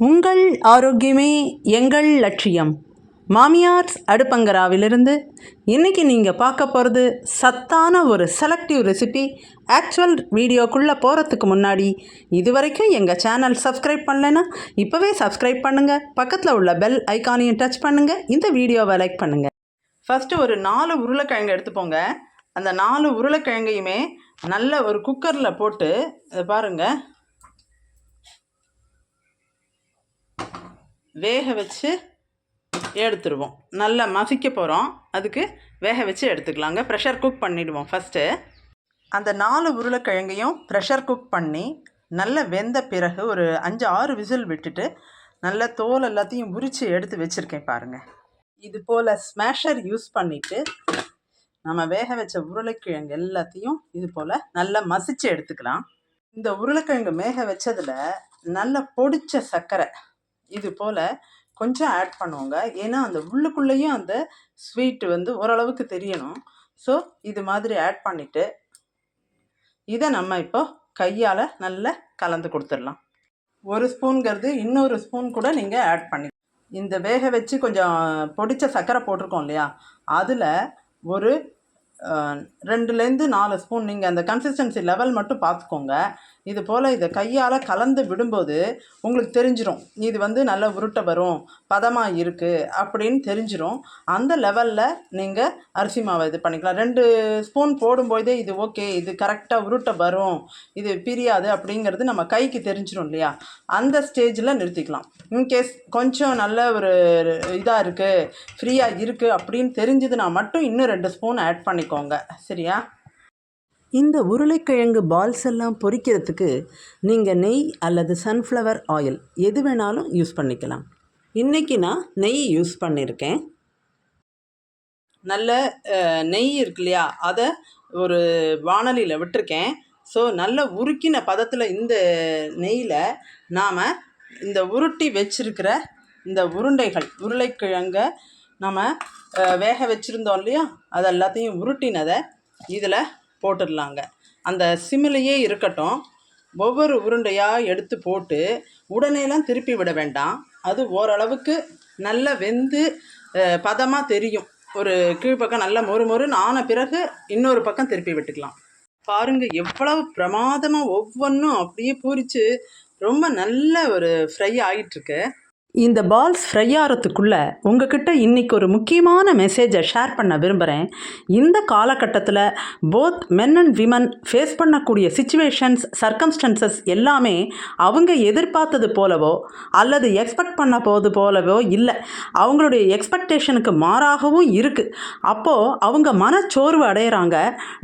உங்கள் ஆரோக்கியமே எங்கள் லட்சியம். மாமியார்ஸ் அடுப்பங்கராவிலிருந்து இன்றைக்கி நீங்கள் பார்க்க போகிறது சத்தான ஒரு செலக்டிவ் ரெசிபி ஆக்சுவல் வீடியோக்குள்ளே போகிறதுக்கு முன்னாடி இது வரைக்கும் எங்கள் சேனல் சப்ஸ்கிரைப் பண்ணலைன்னா இப்போவே சப்ஸ்கிரைப் பண்ணுங்கள் பக்கத்தில் உள்ள பெல் ஐக்கானையும் டச் பண்ணுங்கள் இந்த வீடியோவை லைக் பண்ணுங்கள் ஃபஸ்ட்டு ஒரு நாலு உருளைக்கிழங்கு எடுத்துப்போங்க அந்த நாலு உருளைக்கிழங்கையுமே நல்ல ஒரு குக்கரில் போட்டு பாருங்கள் வேக வச்சு எடுத்துருவோம். நல்லா மசிக்க போகிறோம் அதுக்கு வேக வச்சு எடுத்துக்கலாங்க. ப்ரெஷர் குக் பண்ணிவிடுவோம் ஃபஸ்ட்டு அந்த நாலு உருளைக்கிழங்கையும் ப்ரெஷர் குக் பண்ணி நல்லா வெந்த பிறகு ஒரு அஞ்சு ஆறு விசில் விட்டுட்டு நல்ல தோல் எல்லாத்தையும் உரித்து எடுத்து வச்சுருக்கேன் பாருங்கள் இது போல் ஸ்மேஷர் யூஸ் பண்ணிவிட்டு நம்ம வேக வச்ச உருளைக்கிழங்கு எல்லாத்தையும் இது போல் நல்லா மசித்து எடுத்துக்கலாம். இந்த உருளைக்கிழங்கு வேக வச்சதில் நல்ல பொடிச்ச சர்க்கரை இது போல் கொஞ்சம் ஆட் பண்ணுவோங்க. ஏன்னா அந்த உள்ளுக்குள்ளேயும் அந்த ஸ்வீட் வந்து ஓரளவுக்கு தெரியணும். ஸோ இது மாதிரி ஆட் பண்ணிவிட்டு இதை நம்ம இப்போ கையால் நல்லா கலந்து கொடுத்துடலாம். ஒரு ஸ்பூன்கிறது இன்னொரு ஸ்பூன் கூட நீங்கள் ஆட் பண்ணி இந்த வேக வச்சு கொஞ்சம் பொடித்த சர்க்கரை போட்டிருக்கோம் இல்லையா? அதில் ஒரு ரெண்டுலேருந்து நாலு ஸ்பூன். நீங்கள் அந்த கன்சிஸ்டன்சி லெவல் மட்டும் பார்த்துக்கோங்க. இது போல் இதை கையால் கலந்து விடும்போது உங்களுக்கு தெரிஞ்சிடும் இது வந்து நல்ல உருட்டை வரும் பதமாக இருக்குது அப்படின்னு தெரிஞ்சிடும் அந்த லெவலில் நீங்கள் அரிசி மாவை இது பண்ணிக்கலாம். ரெண்டு ஸ்பூன் போடும்போதே இது ஓகே இது கரெக்டாக உருட்டை வரும் இது பிரியாது அப்படிங்கிறது நம்ம கைக்கு தெரிஞ்சிடும் இல்லையா? அந்த ஸ்டேஜில் நிறுத்திக்கலாம். இன்கேஸ் கொஞ்சம் நல்ல ஒரு இதாக இருக்குது ஃப்ரீயாக இருக்குது அப்படின்னு தெரிஞ்சதுன்னா மட்டும் இன்னும் ரெண்டு ஸ்பூன் ஆட் பண்ணிக்கோங்க சரியா? இந்த உருளைக்கிழங்கு பால்ஸ் எல்லாம் பொரிக்கிறதுக்கு நீங்கள் நெய் அல்லது சன்ஃப்ளவர் ஆயில் எது வேணாலும் யூஸ் பண்ணிக்கலாம். இன்றைக்கி நான் நெய் யூஸ் பண்ணியிருக்கேன் நல்ல நெய் இருக்கு இல்லையா? அதை ஒரு வாணலியில் விட்டுருக்கேன். ஸோ நல்ல உருக்கின பதத்தில் இந்த நெய்யில் நாம் இந்த உருட்டி வச்சிருக்கிற இந்த உருண்டைகள் உருளைக்கிழங்கை நம்ம வேக வச்சுருந்தோம் இல்லையா? அது எல்லாத்தையும் உருட்டினதை இதில் போட்டுடலாங்க. அந்த சிமிலையே இருக்கட்டும் ஒவ்வொரு உருண்டையாக எடுத்து போட்டு உடனேலாம் திருப்பி விட வேண்டாம். அது ஓரளவுக்கு நல்லா வெந்து பதமாக தெரியும். ஒரு கீழ்ப்பக்கம் நல்லா மொறு மொறுன்னு ஆன பிறகு இன்னொரு பக்கம் திருப்பி விட்டுக்கலாம். பாருங்க எவ்வளவு பிரமாதமாக ஒவ்வொன்றும் அப்படியே பூரிச்சு ரொம்ப நல்ல ஒரு ஃப்ரை ஆகிட்டுருக்கு இந்த பால்ஸ் ஃப்ரை ஆகிறதுக்குள்ளே உங்ககிட்ட இன்றைக்கி ஒரு முக்கியமான மெசேஜை ஷேர் பண்ண விரும்புகிறேன் இந்த காலகட்டத்தில் both men and women face பண்ணக்கூடிய சுச்சுவேஷன்ஸ் சர்க்கம்ஸ்டன்சஸ் எல்லாமே அவங்க எதிர்பார்த்தது போலவோ அல்லது எக்ஸ்பெக்ட் பண்ண போது போலவோ இல்லை. அவங்களுடைய எக்ஸ்பெக்டேஷனுக்கு மாறாகவும் இருக்குது அப்போது அவங்க மனச்சோர்வு அடையிறாங்க.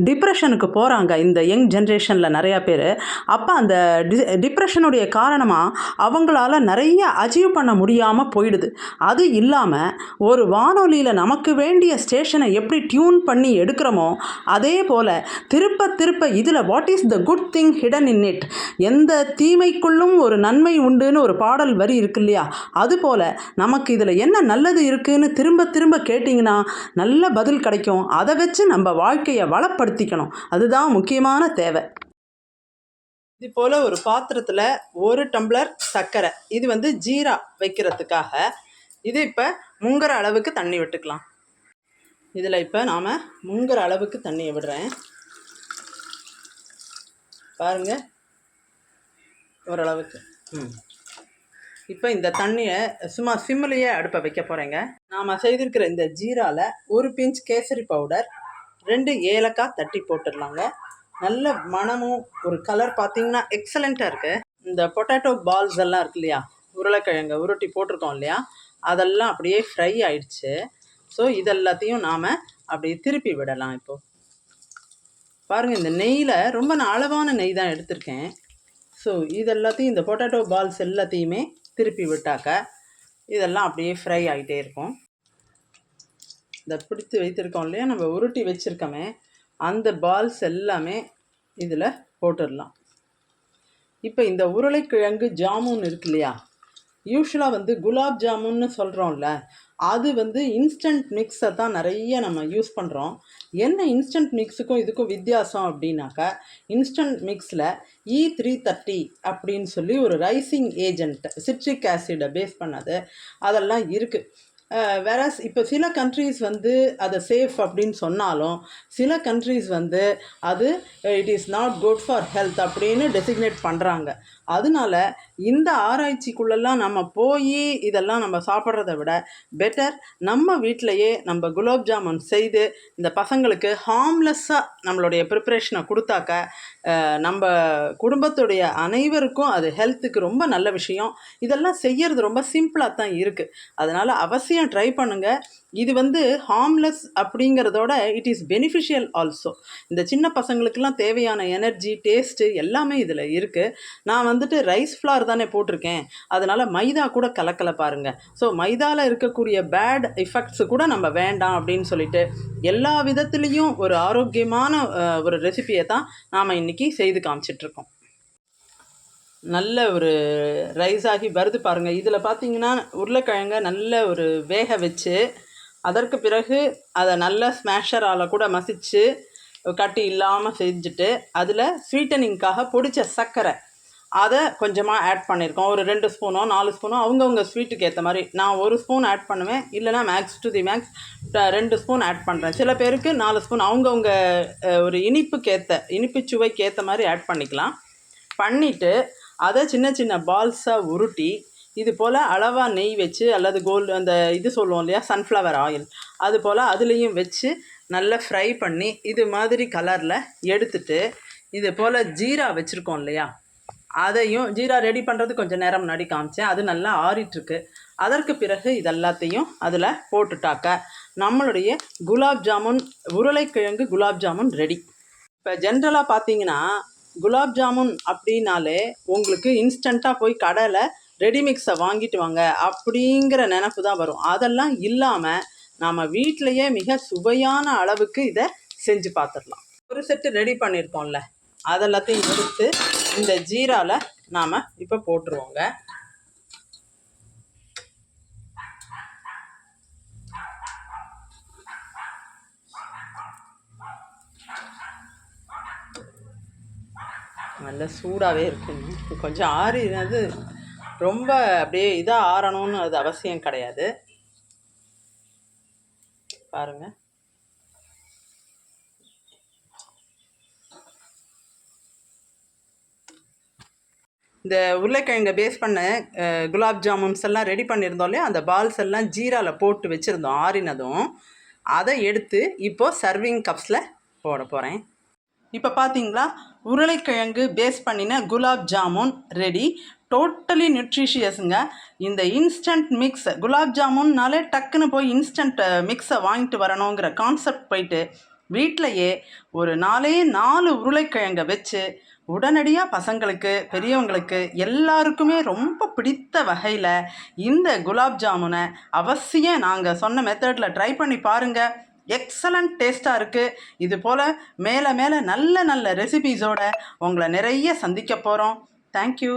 டிப்ரெஷனுக்கு போகிறாங்க இந்த யங் ஜென்ரேஷனில் நிறையா பேர். அப்போ அந்த டி டிப்ரெஷனுடைய காரணமாக அவங்களால நிறைய அச்சீவ் பண்ண முடியாமல் போயிடுது. அது இல்லாமல் ஒரு வானொலியில் நமக்கு வேண்டிய ஸ்டேஷனை எப்படி டியூன் பண்ணி எடுக்கிறோமோ அதே போல் திருப்ப திருப்ப இதில் what is the good thing hidden in it எந்த தீமைக்குள்ளும் ஒரு நன்மை உண்டுன்னு ஒரு பாடல் வரி இருக்கு இல்லையா? அதுபோல் நமக்கு இதில் என்ன நல்லது இருக்குதுன்னு திரும்ப திரும்ப கேட்டிங்கன்னா நல்ல பதில் கிடைக்கும். அதை வச்சு நம்ம வாழ்க்கையை வளப்படுத்திக்கணும். அதுதான் முக்கியமான தேவை. இது போல் ஒரு பாத்திரத்தில் ஒரு டம்ளர் சர்க்கரை. இது வந்து ஜீரா வைக்கிறதுக்காக. இது இப்போ முங்குற அளவுக்கு தண்ணி விட்டுக்கலாம். இதில் இப்போ நாம் முங்குற அளவுக்கு தண்ணியை விடுறேன். பாருங்க. ஓரளவுக்கு. ம். இப்போ இந்த தண்ணியை சும்மா சிம்மிலேயே அடுப்பை வைக்க போகிறேங்க நாம் செய்திருக்கிற இந்த ஜீராவில் ஒரு பிஞ்ச் கேசரி பவுடர் ரெண்டு ஏலக்காய் தட்டி போட்டுடலாங்க. நல்ல மனமும் ஒரு கலர் பார்த்தீங்கன்னா எக்ஸலண்ட்டாக இருக்குது இந்த பொட்டேட்டோ பால்ஸ் எல்லாம் இருக்கு இல்லையா? உருளைக்கிழங்கு உருட்டி போட்டிருக்கோம் இல்லையா? அதெல்லாம் அப்படியே ஃப்ரை ஆயிடுச்சு. ஸோ இதெல்லாத்தையும் நாம் அப்படியே திருப்பி விடலாம் இப்போது பாருங்கள் இந்த நெய்யில் ரொம்ப நான் அளவான நெய் தான் எடுத்திருக்கேன். ஸோ இதெல்லாத்தையும் இந்த பொட்டேட்டோ பால்ஸ் எல்லாத்தையுமே திருப்பி விட்டாக்க இதெல்லாம் அப்படியே ஃப்ரை ஆகிட்டே இருக்கும். இந்த பிடித்து வைத்திருக்கோம் இல்லையா? நம்ம உருட்டி வச்சுருக்கோமே. அந்த பால்ஸ் எல்லாமே இதில் போட்டுடலாம். இப்போ இந்த உருளைக்கிழங்கு ஜாமுன் இருக்கு இல்லையா? யூஸ்வலாக வந்து குலாப் ஜாமுன்னு சொல்கிறோம்ல அது வந்து இன்ஸ்டன்ட் மிக்ஸை தான் நிறைய நம்ம யூஸ் பண்ணுறோம் என்ன இன்ஸ்டன்ட் மிக்ஸுக்கும் இதுக்கும் வித்தியாசம் அப்படின்னாக்கா இன்ஸ்டன்ட் மிக்ஸில் இ த்ரீ தேர்ட்டி அப்படின்னு சொல்லி ஒரு ரைசிங் ஏஜென்ட் சிட்ரிக் ஆசிடை பேஸ் பண்ணது அதெல்லாம் இருக்குது வேறஸ் இப்போ சில கண்ட்ரீஸ் வந்து அதை சேஃப் அப்படின்னு சொன்னாலும் சில கண்ட்ரீஸ் வந்து அது it is not good for health அப்படின்னு டெசிக்னேட் பண்ணுறாங்க அதனால இந்த ஆராய்ச்சிக்குள்ளெல்லாம் நம்ம போய் இதெல்லாம் நம்ம சாப்பிட்றத விட பெட்டர் நம்ம வீட்டிலையே நம்ம குலோப் ஜாமுன் செய்து இந்த பசங்களுக்கு ஹார்ம்லெஸ்ஸாக நம்மளுடைய ப்ரிப்ரேஷனை கொடுத்தாக்க நம்ம குடும்பத்துடைய அனைவருக்கும் அது ஹெல்த்துக்கு ரொம்ப நல்ல விஷயம். இதெல்லாம் செய்யறது ரொம்ப சிம்பிளாக தான் இருக்குது அதனால் அவசியம் ட்ரை பண்ணுங்கள் இது வந்து ஹார்ம்லெஸ் அப்படிங்கிறதோட இட் இஸ் பெனிஃபிஷியல் ஆல்சோ இந்த சின்ன பசங்களுக்கெல்லாம் தேவையான எனர்ஜி டேஸ்ட்டு எல்லாமே இதில் இருக்குது நான் வந்துட்டு ரைஸ் ஃப்ளார் தானே போட்டிருக்கேன். அதனால் மைதா கூட கலக்கல பாருங்கள் ஸோ மைதாவில் இருக்கக்கூடிய பேட் எஃபெக்ட்ஸு கூட நம்ம வேண்டாம் அப்படின்னு சொல்லிட்டு எல்லா விதத்துலேயும் ஒரு ஆரோக்கியமான ஒரு ரெசிபியை தான் நாம் இன்றைக்கி செய்து காமிச்சிட்ருக்கோம் நல்ல ஒரு ரைஸ் ஆகி வருது பாருங்கள் இதில் பார்த்தீங்கன்னா உருளைக்கிழங்க நல்ல ஒரு வேக வச்சு அதற்கு பிறகு அதை நல்ல ஸ்மேஷரால் கூட மசிச்சு கட்டி இல்லாமல் செஞ்சுட்டு அதில் ஸ்வீட்டனிங்காக பிடிச்ச சர்க்கரை. அதை கொஞ்சமாக ஆட் பண்ணியிருக்கோம் ஒரு ரெண்டு ஸ்பூனோ நாலு ஸ்பூனோ அவங்கவுங்க ஸ்வீட்டுக்கு ஏற்ற மாதிரி. நான் ஒரு ஸ்பூன் ஆட் பண்ணுவேன். இல்லைனா மேக்ஸ் டு தி மேக்ஸ் ரெண்டு ஸ்பூன் ஆட் பண்ணுறேன் சில பேருக்கு நாலு ஸ்பூன் அவங்கவுங்க ஒரு இனிப்புக்கு ஏற்ற இனிப்பு சுவைக்கு ஏற்ற மாதிரி ஆட் பண்ணிக்கலாம். பண்ணிவிட்டு அதை சின்ன சின்ன பால்ஸாக உருட்டி இது போல் அளவாக நெய் வச்சு அல்லது கோல்டு அந்த இது சொல்லுவோம் இல்லையா சன்ஃப்ளவர் ஆயில் அது போல் அதுலேயும் வச்சு நல்லா ஃப்ரை பண்ணி இது மாதிரி கலரில் எடுத்துட்டு இது போல் ஜீரா வச்சுருக்கோம் இல்லையா அதையும் ஜீரா ரெடி பண்ணுறது கொஞ்சம் நேரம் முன்னாடி காமிச்சேன். அது நல்லா ஆறிட்டுருக்கு. அதற்கு பிறகு இதெல்லாத்தையும் அதில் போட்டுட்டாக்க நம்மளுடைய குலாப் ஜாமுன் உருளைக்கிழங்கு குலாப் ஜாமுன் ரெடி இப்போ ஜென்ரலாக பார்த்தீங்கன்னா குலாப் ஜாமுன் அப்படின்னாலே உங்களுக்கு இன்ஸ்டண்ட்டாக போய் கடையில் ரெடிமிக்ஸை வாங்கிட்டு வாங்க அப்படிங்கிற நினப்பு தான் வரும். அதெல்லாம் இல்லாமல் நாம் வீட்டிலையே மிக சுவையான அளவுக்கு இதை செஞ்சு பார்த்துடலாம் ஒரு செட்டு ரெடி பண்ணியிருக்கோம்ல அதெல்லாத்தையும் எடுத்து இந்த ஜீராவில் நாம் இப்போ போட்டுருவோங்க. நல்ல சூடாகவே இருக்குங்க. கொஞ்சம் ஆறினது ரொம்ப அப்படியே இதாக ஆறணும்னு அது அவசியம் கிடையாது. பாருங்கள் இந்த உருளைக்கிழங்கை பேஸ் பண்ண குலாப் ஜாமுன்ஸ் எல்லாம் ரெடி பண்ணியிருந்தோம் இல்லையா? அந்த பால்ஸ் எல்லாம் ஜீராவில் போட்டு வச்சுருந்தோம் ஆறினதும். அதை எடுத்து இப்போது சர்விங் கப்ஸில் போட போகிறேன் இப்போ பார்த்தீங்களா உருளைக்கிழங்கு பேஸ் பண்ணின குலாப் ஜாமுன் ரெடி டோட்டலி நியூட்ரிஷியஸுங்க இந்த இன்ஸ்டன்ட் மிக்ஸ் குலாப் ஜாமுன்னாலே டக்குன்னு போய் இன்ஸ்டன்ட் மிக்ஸை வாங்கிட்டு வரணுங்கிற கான்செப்ட் போயிட்டு வீட்டிலையே ஒரு நாலே நாலு உருளைக்கிழங்கை வச்சு உடனடியாக பசங்களுக்கு பெரியவங்களுக்கு எல்லாருக்குமே ரொம்ப பிடித்த வகையில் இந்த குலாப் ஜாமுனை அவசியம் நாங்கள் சொன்ன மெத்தடில் ட்ரை பண்ணி பாருங்கள் எக்ஸலண்ட் டேஸ்ட்டாக இருக்குது இது போல் மேலே மேலே நல்ல நல்ல ரெசிபீஸோட உங்களை நிறைய சந்திக்க போகிறோம் தேங்க்யூ